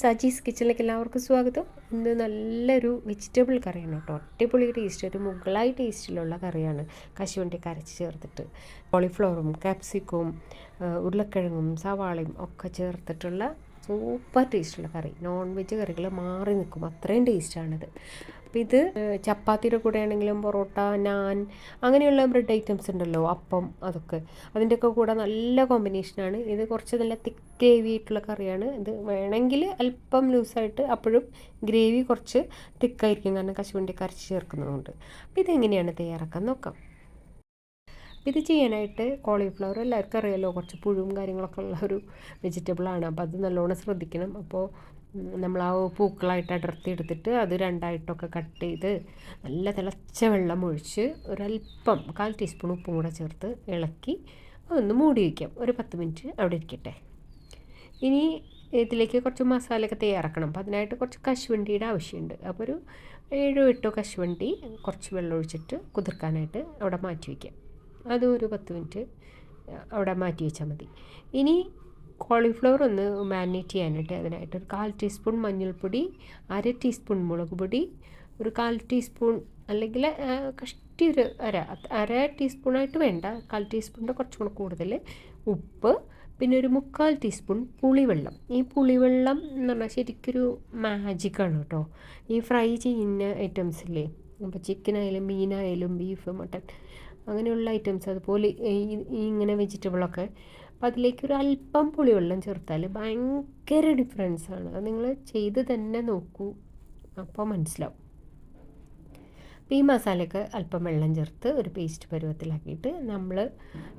സജീസ് കിച്ചണിലേക്ക് എല്ലാവർക്കും സ്വാഗതം. ഇന്ന് നല്ലൊരു വെജിറ്റബിൾ കറിയാണ് കേട്ടോ. അടിപൊളി ടേസ്റ്റ് ഒരു മുകളായി ടേസ്റ്റിലുള്ള കറിയാണ് കശുവണ്ടി കരച്ച് ചേർത്തിട്ട്. കോളിഫ്ലവറും കാപ്സിക്കവും ഉരുളക്കിഴങ്ങും സവാളയും ഒക്കെ ചേർത്തിട്ടുള്ള സൂപ്പർ ടേസ്റ്റുള്ള കറി. നോൺ വെജ് കറികൾ മാറി നിൽക്കും. അത്രയും ടേസ്റ്റാണിത് അപ്പം ഇത് ചപ്പാത്തിയുടെ കൂടെ ആണെങ്കിലും പൊറോട്ട നാൻ അങ്ങനെയുള്ള ബ്രെഡ് ഐറ്റംസ് ഉണ്ടല്ലോ അപ്പം അതൊക്കെ. അതിന്റെയൊക്കെ കൂടെ നല്ല കോമ്പിനേഷനാണ് ഇത് കുറച്ച് നല്ല തിക്ക് ഗ്രേവി ആയിട്ടുള്ള കറിയാണ്. ഇത് വേണമെങ്കിൽ അല്പം ലൂസായിട്ട് അപ്പോഴും ഗ്രേവി കുറച്ച് തിക്കായിരിക്കും കാരണം കശുവണ്ടി കരച്ച് ചേർക്കുന്നതുകൊണ്ട്. അപ്പോൾ ഇതെങ്ങനെയാണ് തയ്യാറാക്കാൻ നോക്കാം. ഇത് ചെയ്യാനായിട്ട് കോളിഫ്ലവർ എല്ലാവർക്കും അറിയാമല്ലോ കുറച്ച് പുഴുവും കാര്യങ്ങളൊക്കെ ഉള്ള ഒരു വെജിറ്റബിളാണ് അപ്പോൾ അത് നല്ലോണം ശ്രദ്ധിക്കണം. അപ്പോൾ നമ്മൾ ആ പൂക്കളായിട്ട് അടർത്തി എടുത്തിട്ട് അത് രണ്ടായിട്ടൊക്കെ കട്ട് ചെയ്ത് നല്ല തിളച്ച വെള്ളം ഒഴിച്ച് ഒരല്പം കാൽ ടീസ്പൂൺ ഉപ്പും കൂടെ ചേർത്ത് ഇളക്കി ഒന്ന് മൂടി വയ്ക്കാം. ഒരു പത്ത് മിനിറ്റ് അവിടെ ഇരിക്കട്ടെ. ഇനി ഇതിലേക്ക് കുറച്ച് മസാലയൊക്കെ തയ്യാറാക്കണം. അപ്പോൾ അതിനായിട്ട് കുറച്ച് കശുവണ്ടിയുടെ ആവശ്യമുണ്ട്. അപ്പോൾ ഒരു ഏഴോ എട്ടോ കശുവണ്ടി കുറച്ച് വെള്ളം ഒഴിച്ചിട്ട് കുതിർക്കാനായിട്ട് അവിടെ മാറ്റി വയ്ക്കാം. അതും ഒരു പത്ത് മിനിറ്റ് അവിടെ മാറ്റി വെച്ചാൽ മതി. ഇനി കോളിഫ്ലവർ ഒന്ന് മാരിനേറ്റ് ചെയ്യാനായിട്ട് അതിനായിട്ട്. ഒരു കാൽ ടീസ്പൂൺ മഞ്ഞൾപ്പൊടി അര ടീസ്പൂൺ മുളക് പൊടി ഒരു കാൽ ടീസ്പൂൺ അല്ലെങ്കിൽ കഷ്ടി ഒരു അര അര ടീസ്പൂണായിട്ട് വേണ്ട. കാൽ ടീസ്പൂണിന്റെ കുറച്ചും കൂടെ കൂടുതൽ ഉപ്പ് പിന്നെ ഒരു മുക്കാൽ ടീസ്പൂൺ പുളിവെള്ളം. ഈ പുളിവെള്ളം എന്ന് പറഞ്ഞാൽ ശരിക്കൊരു മാജിക്കാണ് കേട്ടോ. ഈ ഫ്രൈ ചെയ്യുന്ന ഐറ്റംസില്ലേ അപ്പോൾ ചിക്കനായാലും മീനായാലും ബീഫ് മട്ടൺ അങ്ങനെയുള്ള ഐറ്റംസ് അതുപോലെ ഈ ഇങ്ങനെ വെജിറ്റബിളൊക്കെ അപ്പോൾ അതിലേക്ക് ഒരു അല്പം പുളിവെള്ളം ചേർത്താൽ ഭയങ്കര ഡിഫറൻസാണ് അത് നിങ്ങൾ ചെയ്ത് തന്നെ നോക്കൂ. അപ്പോൾ മനസ്സിലാവും. അപ്പോൾ ഈ മസാലയ്ക്ക് അല്പം വെള്ളം ചേർത്ത് ഒരു പേസ്റ്റ് പരുവത്തിലാക്കിയിട്ട് നമ്മൾ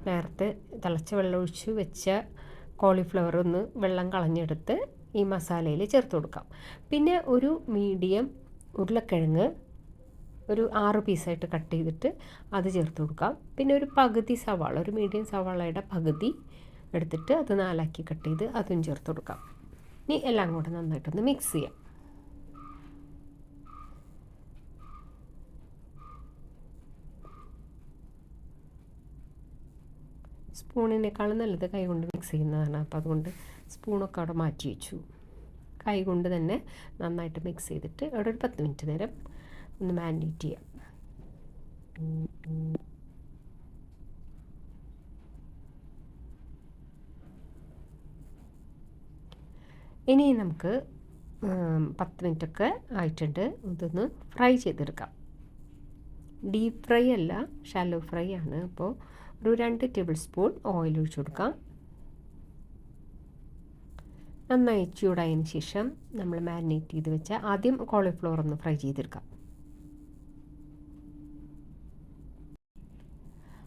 നേരത്തെ തിളച്ച വെള്ളം ഒഴിച്ച് വെച്ച കോളിഫ്ലവർ ഒന്ന് വെള്ളം കളഞ്ഞെടുത്ത് ഈ മസാലയിൽ ചേർത്ത് കൊടുക്കാം. പിന്നെ ഒരു മീഡിയം ഉരുളക്കിഴങ്ങ് ഒരു ആറ് പീസായിട്ട് കട്ട് ചെയ്തിട്ട് അത് ചേർത്ത് കൊടുക്കാം. പിന്നെ ഒരു പകുതി സവാള ഒരു മീഡിയം സവാളയുടെ പകുതി എടുത്തിട്ട് അത് നാലാക്കി കട്ട് ചെയ്ത് അതും ചേർത്ത് കൊടുക്കാം. ഇനി എല്ലാം കൂടെ നന്നായിട്ടൊന്ന് മിക്സ് ചെയ്യാം. സ്പൂണിനേക്കാളും നല്ലത് കൈ കൊണ്ട് മിക്സ് ചെയ്യുന്നതാണ്. അപ്പോൾ അതുകൊണ്ട് സ്പൂണൊക്കെ അവിടെ മാറ്റി വെച്ചു. കൈ കൊണ്ട് തന്നെ നന്നായിട്ട് മിക്സ് ചെയ്തിട്ട് അവിടെ ഒരു പത്ത് മിനിറ്റ് നേരം ഒന്ന് മാരിനേറ്റ് ചെയ്യാം. ഇനി നമുക്ക് പത്ത് മിനിറ്റൊക്കെ ആയിട്ടുണ്ട്. ഇതൊന്ന് ഫ്രൈ ചെയ്തെടുക്കാം. ഡീപ്പ് ഫ്രൈ അല്ല ഷാലോ ഫ്രൈ ആണ്. അപ്പോൾ ഒരു രണ്ട് ടേബിൾ സ്പൂൺ ഓയിൽ ഒഴിച്ചു കൊടുക്കാം. നന്നായി ചൂടായതിന് ശേഷം നമ്മൾ മാരിനേറ്റ് ചെയ്ത് വെച്ച ആദ്യം കോളിഫ്ലവർ ഒന്ന് ഫ്രൈ ചെയ്തെടുക്കാം.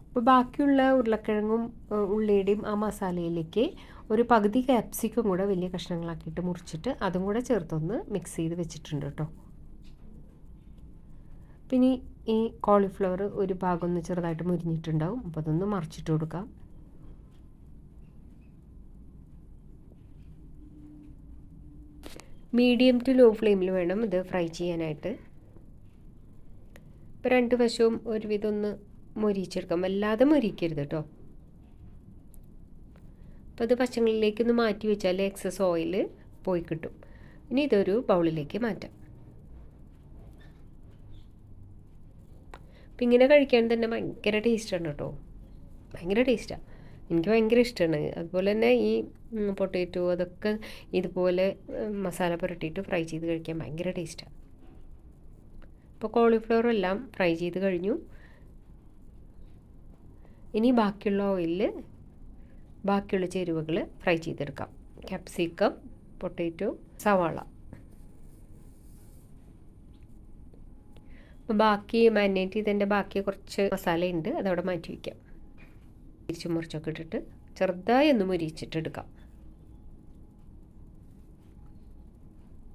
അപ്പോൾ ബാക്കിയുള്ള ഉരുളക്കിഴങ്ങും ഉള്ളിയുടെയും ആ മസാലയിലേക്ക് ഒരു പകുതി ക്യാപ്സിക്കും കൂടെ വലിയ കഷ്ണങ്ങളാക്കിയിട്ട് മുറിച്ചിട്ട് അതും കൂടെ ചേർത്തൊന്ന് മിക്സ് ചെയ്ത് വെച്ചിട്ടുണ്ട് കേട്ടോ. പിന്നെ ഈ കോളിഫ്ലവർ ഒരു ഭാഗം ഒന്ന് ചെറുതായിട്ട് മുരിഞ്ഞിട്ടുണ്ടാവും. അപ്പോൾ അതൊന്ന് മറിച്ചിട്ട് കൊടുക്കാം. മീഡിയം ടു ലോ ഫ്ലെയിമിൽ വേണം ഇത് ഫ്രൈ ചെയ്യാനായിട്ട്. ഇപ്പോൾ രണ്ട് വശവും ഒരുവിധം ഒന്ന് മൊരിച്ചെടുക്കാം വല്ലാതെ മൊരിക്കരുത് കേട്ടോ. അപ്പോൾ അത് വശങ്ങളിലേക്കൊന്ന് മാറ്റി വെച്ചാൽ എക്സസ് ഓയിൽ പോയി കിട്ടും. ഇനി ഇതൊരു ബൗളിലേക്ക് മാറ്റാം. അപ്പം ഇങ്ങനെ കഴിക്കാൻ തന്നെ ഭയങ്കര ടേസ്റ്റാണ് കേട്ടോ. ഭയങ്കര ടേസ്റ്റാണ് എനിക്ക് ഭയങ്കര ഇഷ്ടമാണ് അതുപോലെ തന്നെ ഈ പൊട്ടേറ്റോ അതൊക്കെ ഇതുപോലെ മസാല പുരട്ടിയിട്ട് ഫ്രൈ ചെയ്ത് കഴിക്കാൻ ഭയങ്കര ടേസ്റ്റാണ് ഇപ്പോൾ കോളിഫ്ലവർ എല്ലാം ഫ്രൈ ചെയ്ത് കഴിഞ്ഞു. ഇനി ബാക്കിയുള്ള ഓയിലിൽ ബാക്കിയുള്ള ചേരുവകൾ ഫ്രൈ ചെയ്തെടുക്കാം. ക്യാപ്സിക്കം പൊട്ടേറ്റോ സവാള. അപ്പം ബാക്കി മാരിനേറ്റ് ചെയ്തതിന്റെ ബാക്കി കുറച്ച് മസാലയുണ്ട് അതവിടെ മാറ്റി വയ്ക്കാം. തിരിച്ചു മുറിച്ചൊക്കെ ഇട്ടിട്ട് ചെറുതായി ഒന്ന് മുരിച്ചിട്ടെടുക്കാം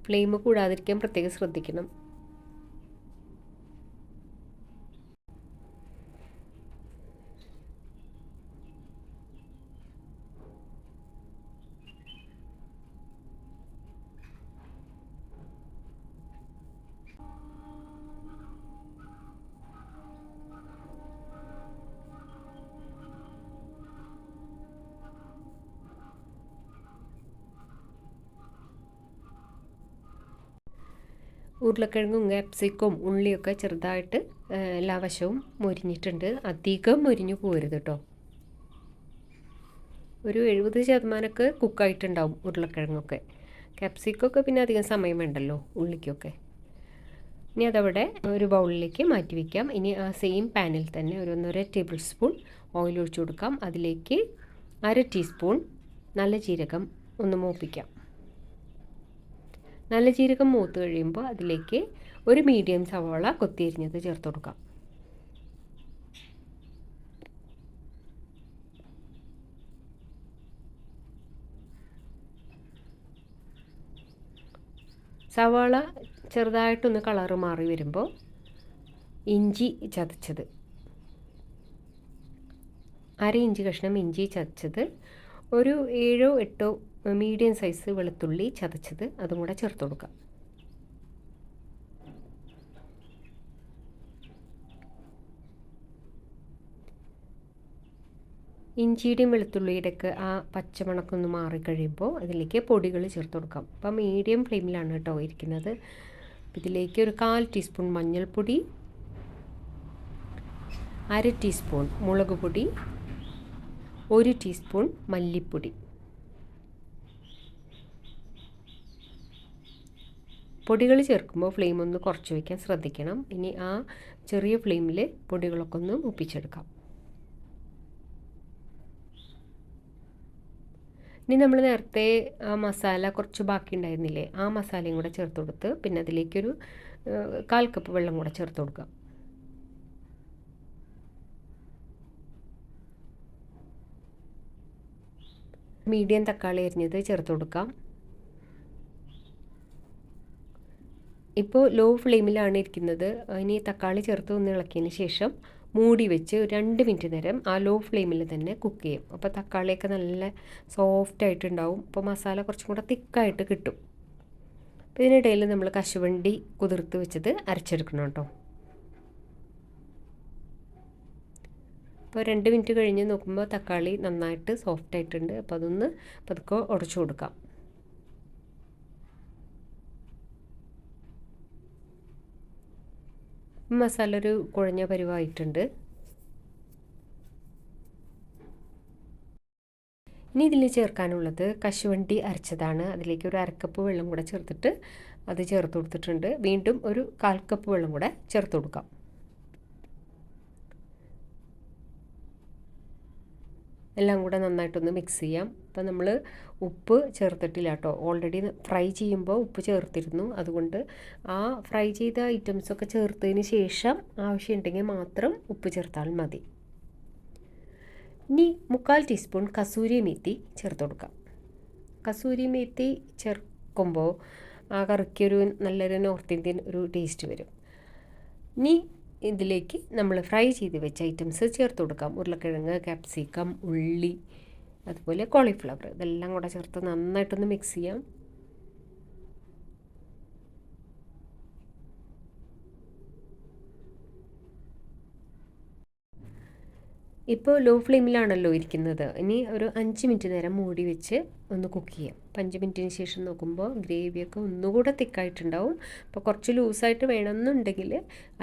ഫ്ലെയിം കൂടാതിരിക്കാൻ പ്രത്യേകം ശ്രദ്ധിക്കണം. ഉരുളക്കിഴങ്ങും ക്യാപ്സിക്കും ഉള്ളിയൊക്കെ ചെറുതായിട്ട് എല്ലാ വശവും മുരിഞ്ഞിട്ടുണ്ട്. അധികം മുരിഞ്ഞു പോരുത് കേട്ടോ ഒരു എഴുപത് ശതമാനമൊക്കെ കുക്കായിട്ടുണ്ടാവും ഉരുളക്കിഴങ്ങൊക്കെ. ക്യാപ്സിക്കൊക്കെ പിന്നെ അധികം സമയം വേണ്ടല്ലോ ഉള്ളിക്കൊക്കെ. ഇനി അതവിടെ ഒരു ബൗളിലേക്ക് മാറ്റി വയ്ക്കാം ഇനി ആ സെയിം പാനിൽ തന്നെ ഒരു ഒന്നര ടേബിൾ സ്പൂൺ ഓയിൽ ഒഴിച്ചു കൊടുക്കാം. അതിലേക്ക് അര ടീസ്പൂൺ നല്ല ജീരകം ഒന്ന് മൂപ്പിക്കാം. നല്ല ജീരകം മൂത്ത് കഴിയുമ്പോൾ അതിലേക്ക് ഒരു മീഡിയം സവാള കൊത്തിയരിഞ്ഞത് ചേർത്ത് കൊടുക്കാം. സവാള ചെറുതായിട്ടൊന്ന് കളറ് മാറി വരുമ്പോൾ ഇഞ്ചി ചതച്ചത്. അര ഇഞ്ച് കഷ്ണം ഇഞ്ചി ചതച്ചത്. ഒരു ഏഴോ എട്ടോ മീഡിയം സൈസ് വെളുത്തുള്ളി ചതച്ചത് അതും കൂടെ ചേർത്ത് കൊടുക്കാം ഇഞ്ചിയുടെയും വെളുത്തുള്ളിയുടെയൊക്കെ ആ പച്ചമണക്കൊന്ന് മാറിക്കഴിയുമ്പോൾ അതിലേക്ക് പൊടികൾ ചേർത്ത് കൊടുക്കാം. അപ്പം മീഡിയം ഫ്ലെയിമിലാണ് കേട്ടോ ഇരിക്കുന്നത്. ഇതിലേക്ക് ഒരു കാൽ ടീസ്പൂൺ മഞ്ഞൾപ്പൊടി അര ടീസ്പൂൺ മുളക് പൊടി ഒരു ടീസ്പൂൺ മല്ലിപ്പൊടി. പൊടികൾ ചേർക്കുമ്പോൾ ഫ്ലെയിം ഒന്ന് കുറച്ച് വയ്ക്കാൻ ശ്രദ്ധിക്കണം. ഇനി ആ ചെറിയ ഫ്ലെയിമിൽ പൊടികളൊക്കെ ഒന്ന് ഒപ്പിച്ചെടുക്കാം ഇനി നമ്മൾ നേരത്തെ ആ മസാല കുറച്ച് ബാക്കി ഉണ്ടായിരുന്നില്ലേ ആ മസാലയും കൂടെ ചേർത്ത് കൊടുത്ത് പിന്നെ അതിലേക്കൊരു കാൽ കപ്പ് വെള്ളം കൂടെ ചേർത്ത് കൊടുക്കാം. മീഡിയം തക്കാളി അരിഞ്ഞത് ചേർത്ത് കൊടുക്കാം. ഇപ്പോൾ ലോ ഫ്ലെയിമിലാണ് ഇരിക്കുന്നത്. ഇനി തക്കാളി ചേർത്ത് ഒന്ന് ഇളക്കിയതിന് ശേഷം മൂടി വെച്ച് രണ്ട് മിനിറ്റ് നേരം ആ ലോ ഫ്ലെയിമിൽ തന്നെ കുക്ക് ചെയ്യും. അപ്പോൾ തക്കാളിയൊക്കെ നല്ല സോഫ്റ്റ് ആയിട്ടുണ്ടാവും. അപ്പോൾ മസാല കുറച്ചും കൂടെ തിക്കായിട്ട് കിട്ടും. അപ്പോൾ ഇതിനിടയിൽ നമ്മൾ കശുവണ്ടി കുതിർത്ത് വെച്ചത് അരച്ചെടുക്കണം കേട്ടോ. അപ്പോൾ രണ്ട് മിനിറ്റ് കഴിഞ്ഞ് നോക്കുമ്പോൾ തക്കാളി നന്നായിട്ട് സോഫ്റ്റ് ആയിട്ടുണ്ട്. അപ്പോൾ അതൊന്ന് പതുക്കെ ഉടച്ചു കൊടുക്കാം. മസാല ഒരു കുഴഞ്ഞ പരിവായിട്ടുണ്ട്. ഇനി ഇതിൽ ചേർക്കാനുള്ളത് കശുവണ്ടി അരച്ചതാണ്. അതിലേക്ക് ഒരു അരക്കപ്പ് വെള്ളം കൂടെ ചേർത്തിട്ട് അത് ചേർത്ത് കൊടുത്തിട്ടുണ്ട്. വീണ്ടും ഒരു കാൽ കപ്പ് വെള്ളം കൂടെ ചേർത്ത് കൊടുക്കാം. എല്ലാം കൂടെ നന്നായിട്ടൊന്ന് മിക്സ് ചെയ്യാം. അപ്പം നമ്മൾ ഉപ്പ് ചേർത്തിട്ടില്ല കേട്ടോ ഓൾറെഡി ഫ്രൈ ചെയ്യുമ്പോൾ ഉപ്പ് ചേർത്തിരുന്നു. അതുകൊണ്ട് ആ ഫ്രൈ ചെയ്ത ഐറ്റംസൊക്കെ ചേർത്തതിന് ശേഷം ആവശ്യമുണ്ടെങ്കിൽ മാത്രം ഉപ്പ് ചേർത്താൽ മതി. ഇനി മുക്കാൽ ടീസ്പൂൺ കസൂരി മേത്തി ചേർത്ത് കൊടുക്കാം. കസൂരി മേത്തി ചേർക്കുമ്പോൾ ആ കറിക്കൊരു നല്ലൊരു നോർത്ത് ഇന്ത്യൻ ഒരു ടേസ്റ്റ് വരും. ഇനി ഇതിലേക്ക് നമ്മൾ ഫ്രൈ ചെയ്ത് വെച്ച ഐറ്റംസ് ചേർത്ത് കൊടുക്കാം. ഉരുളക്കിഴങ്ങ് ക്യാപ്സിക്കം ഉള്ളി അതുപോലെ കോളിഫ്ലവർ ഇതെല്ലാം കൂടെ ചേർത്ത് നന്നായിട്ടൊന്ന് മിക്സ് ചെയ്യാം. ഇപ്പോൾ ലോ ഫ്ലെയിമിലാണല്ലോ ഇരിക്കുന്നത്. ഇനി ഒരു അഞ്ച് മിനിറ്റ് നേരം മൂടി വെച്ച് ഒന്ന് കുക്ക് ചെയ്യാം. അപ്പം അഞ്ച് മിനിറ്റിന് ശേഷം നോക്കുമ്പോൾ ഗ്രേവിയൊക്കെ ഒന്നുകൂടെ തിക്കായിട്ടുണ്ടാവും. അപ്പോൾ കുറച്ച് ലൂസായിട്ട് വേണമെന്നുണ്ടെങ്കിൽ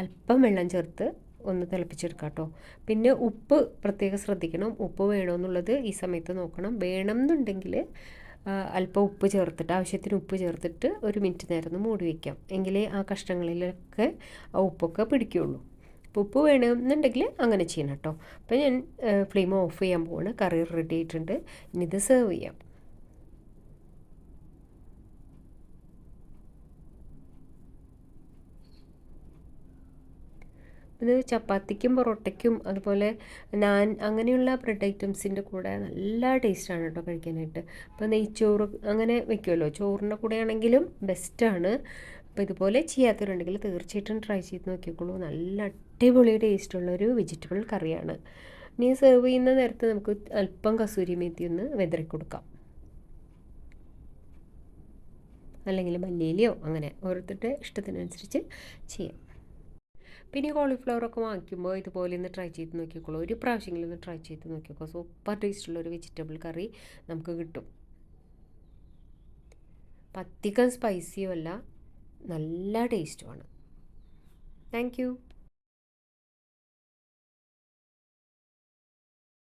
അല്പം വെള്ളം ചേർത്ത് ഒന്ന് തിളപ്പിച്ചെടുക്കാം കേട്ടോ. പിന്നെ ഉപ്പ് പ്രത്യേകം ശ്രദ്ധിക്കണം. ഉപ്പ് വേണമെന്നുള്ളത് ഈ സമയത്ത് നോക്കണം. വേണമെന്നുണ്ടെങ്കിൽ അല്പം ഉപ്പ് ചേർത്തിട്ട് ആവശ്യത്തിന് ഉപ്പ് ചേർത്തിട്ട് ഒരു മിനിറ്റ് നേരം ഒന്ന് മൂടി വയ്ക്കാം എങ്കിലേ ആ കഷ്ണങ്ങളിലൊക്കെ ആ ഉപ്പൊക്കെ പിടിക്കുകയുള്ളൂ. അപ്പോൾ ഉപ്പ് വേണമെന്നുണ്ടെങ്കിൽ അങ്ങനെ ചെയ്യണം കേട്ടോ. അപ്പോൾ ഞാൻ ഫ്ലെയിം ഓഫ് ചെയ്യാൻ പോവാണ്. കറി റെഡി ആയിട്ടുണ്ട്. ഇനി ഇത് സെർവ് ചെയ്യാം. ഇത് ചപ്പാത്തിക്കും പൊറോട്ടയ്ക്കും അതുപോലെ നാൻ അങ്ങനെയുള്ള ബ്രെഡ് ഐറ്റംസിന്റെ കൂടെ നല്ല ടേസ്റ്റാണ് കേട്ടോ കഴിക്കാനായിട്ട്. അപ്പോൾ നെയ്ച്ചോറ് അങ്ങനെ വെക്കുമല്ലോ. ചോറിന്റെ കൂടെ ആണെങ്കിലും ബെസ്റ്റാണ് അപ്പോൾ ഇതുപോലെ ചെയ്യാത്തവരുണ്ടെങ്കിൽ തീർച്ചയായിട്ടും ട്രൈ ചെയ്ത് നോക്കിക്കോളൂ. നല്ല അടിപൊളി ടേസ്റ്റുള്ളൊരു വെജിറ്റബിൾ കറിയാണ്. ഇനി സെർവ് ചെയ്യുന്ന നേരത്ത് നമുക്ക് അല്പം കസൂരി മേത്തി ഒന്ന് വെതറി കൊടുക്കാം. അല്ലെങ്കിൽ മല്ലിയിലയോ അങ്ങനെ ഓരോരുത്തരുടെ ഇഷ്ടത്തിനനുസരിച്ച് ചെയ്യാം. പിന്നെ കോളിഫ്ലവർ ഒക്കെ വാങ്ങിക്കുമ്പോൾ ഇതുപോലെ ഒന്ന് ട്രൈ ചെയ്ത് നോക്കിക്കോളൂ. ഒരു പ്രാവശ്യമെങ്കിലും ഒന്ന് ട്രൈ ചെയ്ത് നോക്കിക്കോ സൂപ്പർ ടേസ്റ്റുള്ള ഒരു വെജിറ്റബിൾ കറി നമുക്ക് കിട്ടും. അധികം സ്പൈസിയും അല്ല. നല്ല ടേസ്റ്റുമാണ്. Thank you.